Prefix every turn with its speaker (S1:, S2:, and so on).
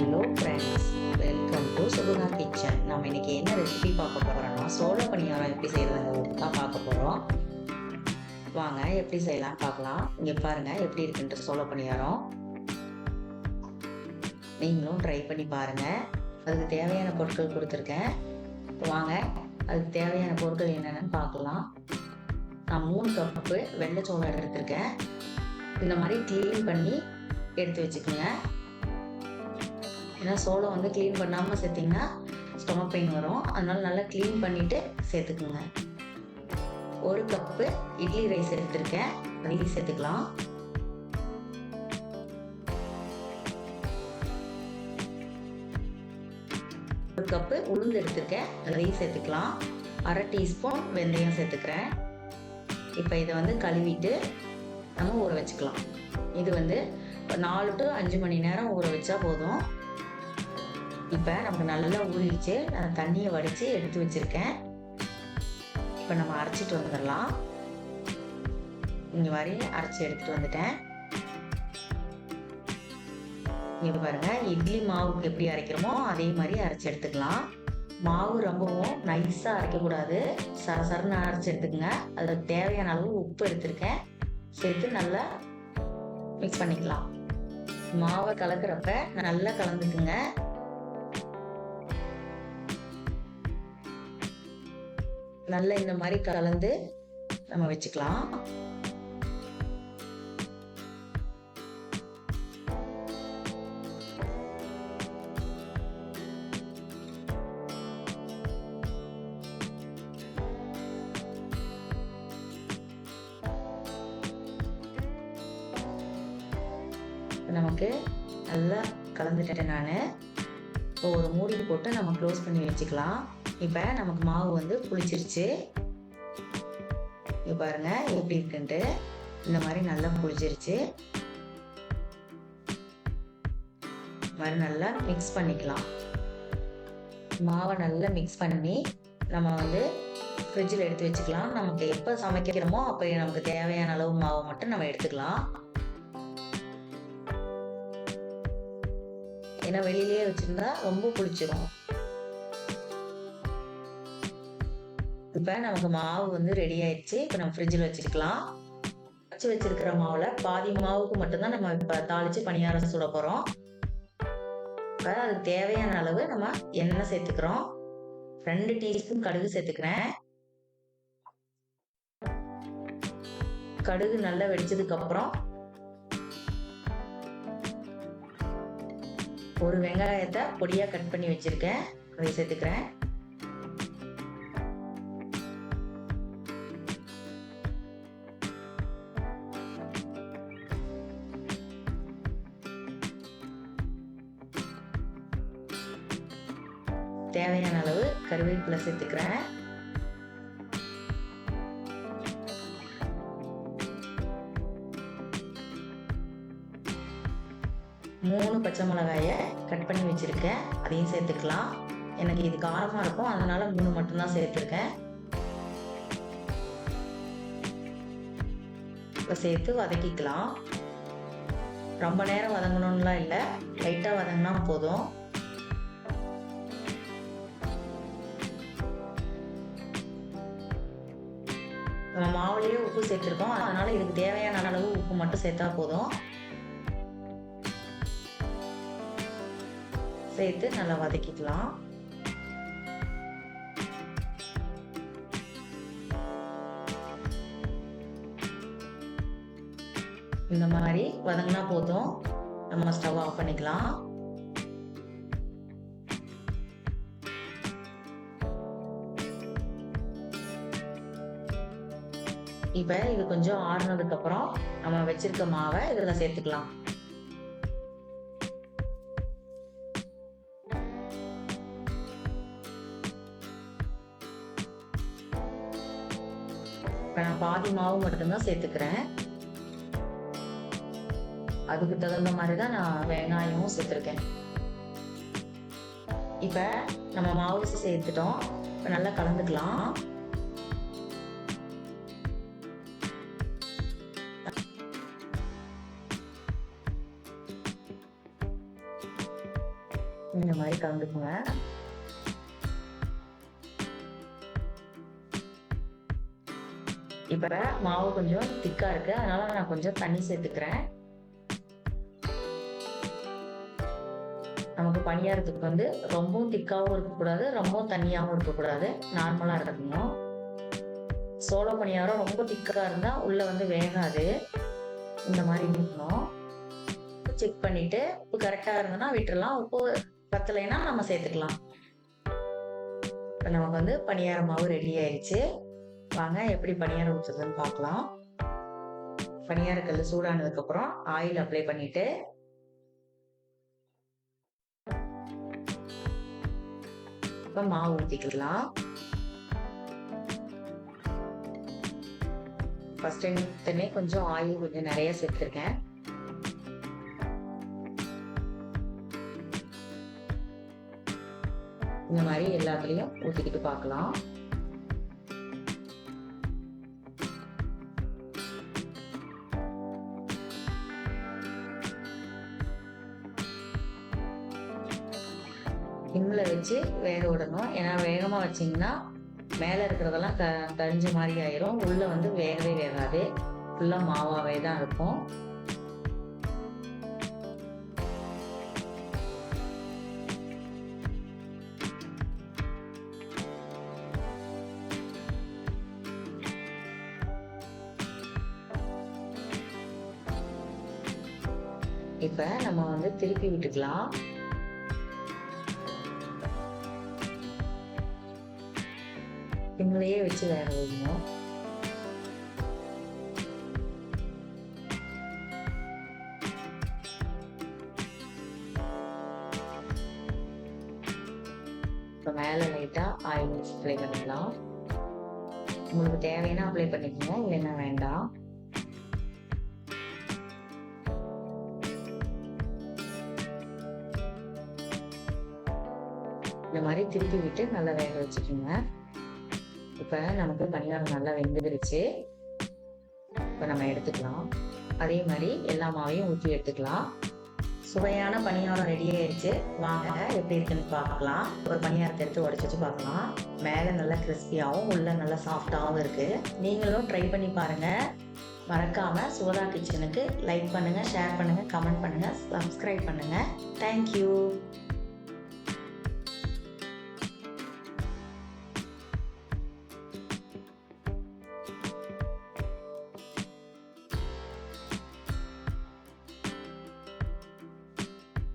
S1: Hello friends welcome to Suguna kitchen நம்ம இன்னைக்கு என்ன ரெசிபி பார்க்க போகிறோம்னா சோள பணியாரம் எப்படி செய்யறதுங்கிறது தான் பார்க்க போகிறோம் வாங்க எப்படி செய்யலாம் பார்க்கலாம். இங்கே பாருங்கள் எப்படி இருக்குன்ற சோள பணியாரம். நீங்களும் ட்ரை பண்ணி பாருங்கள் அதுக்கு தேவையான பொருட்கள் கொடுத்துருக்கேன். வாங்க அதுக்கு தேவையான பொருட்கள் என்னென்னு பார்க்கலாம். நான் மூணு கப்பு வெள்ளை சோளம் எடுத்துருக்கேன். இந்த மாதிரி க்ளீன் பண்ணி எடுத்து வச்சுக்கோங்க. ஏன்னா சோளம் வந்து க்ளீன் பண்ணாமல் சேர்த்திங்கன்னா ஸ்டொமக் பெயின் வரும். அதனால் நல்லா க்ளீன் பண்ணிவிட்டு சேர்த்துக்குங்க. ஒரு கப்பு இட்லி ரைஸ் எடுத்திருக்கேன். அதையும் சேர்த்துக்கலாம். ஒரு கப்பு உளுந்து எடுத்திருக்கேன். அதையும் சேர்த்துக்கலாம். அரை டீஸ்பூன் வெந்தயம் சேர்த்துக்கிறேன். இப்போ இதை வந்து கழுவிட்டு நம்ம ஊற வச்சுக்கலாம். இது வந்து நாலு டு அஞ்சு மணி நேரம் ஊற வச்சா போதும். இப்போ நமக்கு நல்லா ஊறிடுச்சு. நான் தண்ணியை வடித்து எடுத்து வச்சுருக்கேன். இப்போ நம்ம அரைச்சிட்டு வந்துடலாம். இங்கே மாதிரி அரைச்சி எடுத்துகிட்டு வந்துட்டேன். இங்கே பாருங்கள் இட்லி மாவுக்கு எப்படி அரைக்கிறோமோ அதே மாதிரி அரைச்சி எடுத்துக்கலாம். மாவு ரொம்பவும் நைஸாக அரைக்கக்கூடாது. சரசரன்னு அரைச்சி எடுத்துக்கோங்க. அதில் தேவையான அளவு உப்பு எடுத்திருக்கேன். சேர்த்து நல்லா மிக்ஸ் பண்ணிக்கலாம். மாவை கலக்கிறப்ப நல்லா கலந்துக்குங்க. நல்லா இந்த மாதிரி கலந்து நம்ம வச்சுக்கலாம். நமக்கு நல்லா கலந்துட்டேன் நான். இப்போ ஒரு மூடி போட்டு நம்ம க்ளோஸ் பண்ணி வச்சுக்கலாம். இப்போ நமக்கு மாவு வந்து புளிச்சிருச்சு. இங்கே பாருங்கள் எப்படி இருக்குன்ட்டு. இந்த மாதிரி நல்லா புளிச்சிருச்சு மாதிரி நல்லா மிக்ஸ் பண்ணிக்கலாம். மாவை நல்லா மிக்ஸ் பண்ணி நம்ம வந்து ஃப்ரிட்ஜில் எடுத்து வச்சுக்கலாம். நமக்கு எப்போ சமைக்கிறோமோ அப்போ நமக்கு தேவையான அளவு மாவை மட்டும் நம்ம எடுத்துக்கலாம். ஏன்னா வெளியிலேயே வச்சுருந்தா ரொம்ப புளிச்சிரும். இப்போ நமக்கு மாவு வந்து ரெடி ஆயிடுச்சு. இப்போ நம்ம ஃப்ரிட்ஜில் வச்சுருக்கலாம். வச்சு வச்சிருக்கிற மாவில் பாதி மாவுக்கு மட்டும்தான் நம்ம இப்போ தாளித்து பணியாரம் சுட போகிறோம் இப்போ அதுக்கு தேவையான அளவு நம்ம எண்ணெய் சேர்த்துக்கிறோம். ரெண்டு டீஸ்பூன் கடுகு சேர்த்துக்கிறேன். கடுகு நல்லா வெடிச்சதுக்கு அப்புறம் ஒரு வெங்காயத்தை பொடியாக கட் பண்ணி வச்சுருக்கேன். அதை சேர்த்துக்கிறேன். தேவையான அளவு கருவேப்பிலை சேர்த்துக்கிறேன். மூணு பச்சை மிளகாயை கட் பண்ணி வச்சுருக்கேன். அதையும் சேர்த்துக்கலாம். எனக்கு இது காரமாக இருக்கும். அதனால் மூணு மட்டும்தான் சேர்த்துருக்கேன். இப்போ சேர்த்து வதக்கிக்கலாம். ரொம்ப நேரம் வதங்கணும்லாம் இல்லை. லைட்டாக வதங்கினா போதும். மாவுலேயே உப்பு சேர்த்துருக்கோம். அதனால இதுக்கு தேவையான அளவு உப்பு மட்டும் சேர்த்தா போதும். சேர்த்து நல்லா வதக்கிக்கலாம். இந்த மாதிரி வதங்கினா போதும். நம்ம ஸ்டவ் ஆஃப் பண்ணிக்கலாம். இப்போ இது கொஞ்சம் ஆறுனதுக்கு அப்புறம் நம்ம வச்சிருக்க மாவை இதில் சேர்த்துக்கலாம். இப்போ நான் பாதி மாவு மட்டும்தான் சேர்த்துக்கிறேன். அதுக்கு தகுந்த மாதிரி தான் நான் வெங்காயமும் சேர்த்துருக்கேன். இப்போ நம்ம மாவு சேர்த்துட்டோம். இப்போ நல்லா கலந்துக்கலாம். இந்த மாதிரி கலந்துக்குங்க. இப்போ மாவு கொஞ்சம் திக்காக இருக்கு. அதனால நான் கொஞ்சம் தண்ணி சேர்த்துக்கிறேன். நமக்கு பணியாரத்துக்கு வந்து ரொம்பவும் திக்காகவும் இருக்கக்கூடாது ரொம்பவும் தண்ணியாகவும் இருக்கக்கூடாது. நார்மலாக இருக்கணும். சோள பணியாரம் ரொம்ப திக்காக இருந்தால் உள்ளே வந்து வேகாது. இந்த மாதிரி இருக்கணும். செக் பண்ணிட்டு உப்பு கரெக்டாக இருந்ததுன்னா விட்டுடலாம் உப்பு பத்தலைன்னா நம்ம சேர்த்துக்கலாம். இப்போ நமக்கு வந்து பணியார மாவு ரெடி ஆயிடுச்சு. வாங்க எப்படி பணியாரம் ஊற்றுறதுன்னு பார்க்கலாம். பணியாரக்கல் சூடானதுக்கப்புறம் ஆயில் அப்ளை பண்ணிட்டு இப்போ மாவு ஊற்றிக்கலாம் ஃபர்ஸ்ட் டைம் கொஞ்சம் ஆயில் கொஞ்சம் நிறைய சேர்த்துருக்கேன். இந்த மாதிரி எல்லாத்துலேயும் ஊற்றிக்கிட்டு பார்க்கலாம். சிம்மில் வச்சு வேக விடணும். ஏன்னா வேகமாக வச்சிங்கன்னா மேலே இருக்கிறதெல்லாம் க கரிஞ்ச மாதிரி ஆயிரும். உள்ளே வந்து வேகவே வேகாது. ஃபுல்லாக மாவாகவே தான் இருக்கும். இப்போ நம்ம வந்து திருப்பி விட்டுக்கலாம். சிம்லையே வச்சு வேக வைக்கணும். இப்போ மேலே லைட்டாக ஆயில் அப்ளை பண்ணிக்கலாம். உங்களுக்கு தேவைன்னா அப்ளை பண்ணிக்கோங்க இல்லைன்னா வேண்டாம். இந்த மாதிரி திருப்பி விட்டு நல்லா வேக வச்சுக்கோங்க. இப்போ நமக்கு பணியாரம் நல்லா வெந்துடுச்சு இப்போ நம்ம எடுத்துக்கலாம். அதே மாதிரி எல்லா மாவையும் ஊற்றி எடுத்துக்கலாம். சுவையான பணியாரம் ரெடி ஆயிடுச்சு வாங்க எப்படி இருக்குன்னு பார்க்கலாம். ஒரு பணியாரத்தை எடுத்து உடச்சி வச்சு பார்க்கலாம். மேலே நல்லா கிறிஸ்பியாகவும் உள்ள நல்லா சாஃப்டாகவும் இருக்குது நீங்களும் ட்ரை பண்ணி பாருங்கள் மறக்காமல் சுகதா கிச்சனுக்கு லைக் பண்ணுங்கள் ஷேர் பண்ணுங்கள் கமெண்ட் பண்ணுங்கள் சப்ஸ்கிரைப் பண்ணுங்கள் தேங்க்யூ